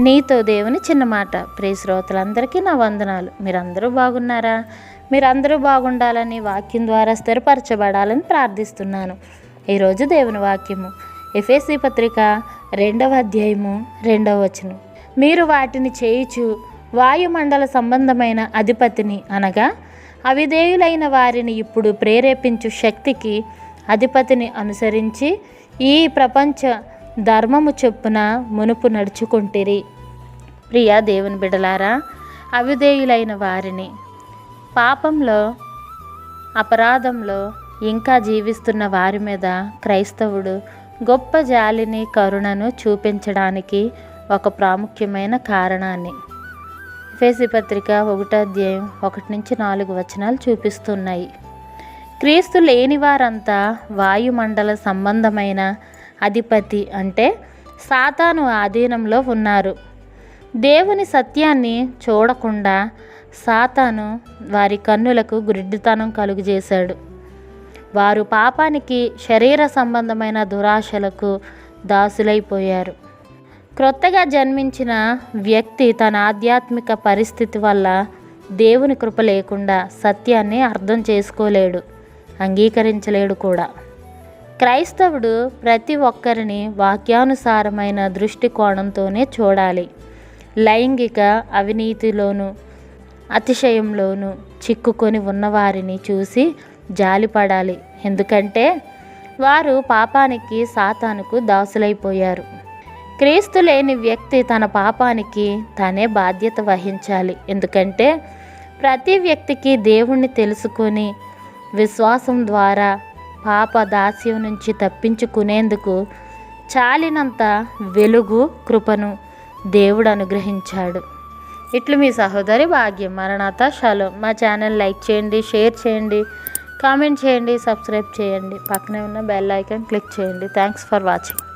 నీతో దేవుని చిన్న మాట. ప్రియ శ్రోతలందరికీ నా వందనాలు. మీరందరూ బాగున్నారా? మీరందరూ బాగుండాలని వాక్యం ద్వారా స్థిరపరచబడాలని ప్రార్థిస్తున్నాను. ఈరోజు దేవుని వాక్యము. ఎఫ్ఎస్సి పత్రిక రెండవ అధ్యాయము రెండవ వచనం. మీరు వాటిని చేయుచు వాయుమండల సంబంధమైన అధిపతిని అనగా అవిధేయులైన వారిని ఇప్పుడు ప్రేరేపించు శక్తికి అధిపతిని అనుసరించి ఈ ప్రపంచ ధర్మము చొప్పున మునుపు నడుచుకుంటిరి. ప్రియా దేవుని బిడలారా అవిధేయులైన వారిని పాపంలో అపరాధంలో ఇంకా జీవిస్తున్న వారి మీద క్రైస్తవుడు గొప్ప జాలిని కరుణను చూపించడానికి ఒక ప్రాముఖ్యమైన కారణాన్ని ఫేసి పత్రిక ఒకటో అధ్యాయం ఒకటి నుంచి నాలుగు వచనాలు చూపిస్తున్నాయి. క్రీస్తు లేని వారంతా వాయుమండల సంబంధమైన అధిపతి అంటే సాతాను ఆధీనంలో ఉన్నారు. దేవుని సత్యాన్ని చూడకుండా సాతాను వారి కన్నులకు గురిడ్డితనం కలుగజేశాడు. వారు పాపానికి శరీర సంబంధమైన దురాశలకు దాసులైపోయారు. క్రొత్తగా జన్మించిన వ్యక్తి తన ఆధ్యాత్మిక పరిస్థితి వల్ల దేవుని కృప లేకుండా సత్యాన్ని అర్థం చేసుకోలేడు అంగీకరించలేడు కూడా. క్రైస్తవుడు ప్రతి ఒక్కరిని వాక్యానుసారమైన దృష్టికోణంతోనే చూడాలి. లైంగిక అవినీతిలోను అతిశయంలోనూ చిక్కుకొని ఉన్నవారిని చూసి జాలిపడాలి. ఎందుకంటే వారు పాపానికి సాతానుకు దాసులైపోయారు. క్రీస్తు లేని వ్యక్తి తన పాపానికి తనే బాధ్యత వహించాలి. ఎందుకంటే ప్రతి వ్యక్తికి దేవుణ్ణి తెలుసుకొని విశ్వాసం ద్వారా పాప దాస్యం నుంచి తప్పించుకునేందుకు చాలినంత వెలుగు కృపను దేవుడు అనుగ్రహించాడు. ఇట్లు మీ సహోదరి భాగ్యం. మరణాత షలో. మా ఛానల్ లైక్ చేయండి షేర్ చేయండి కామెంట్ చేయండి సబ్స్క్రైబ్ చేయండి. పక్కనే ఉన్న బెల్ ఐకాన్ క్లిక్ చేయండి. Thanks for watching.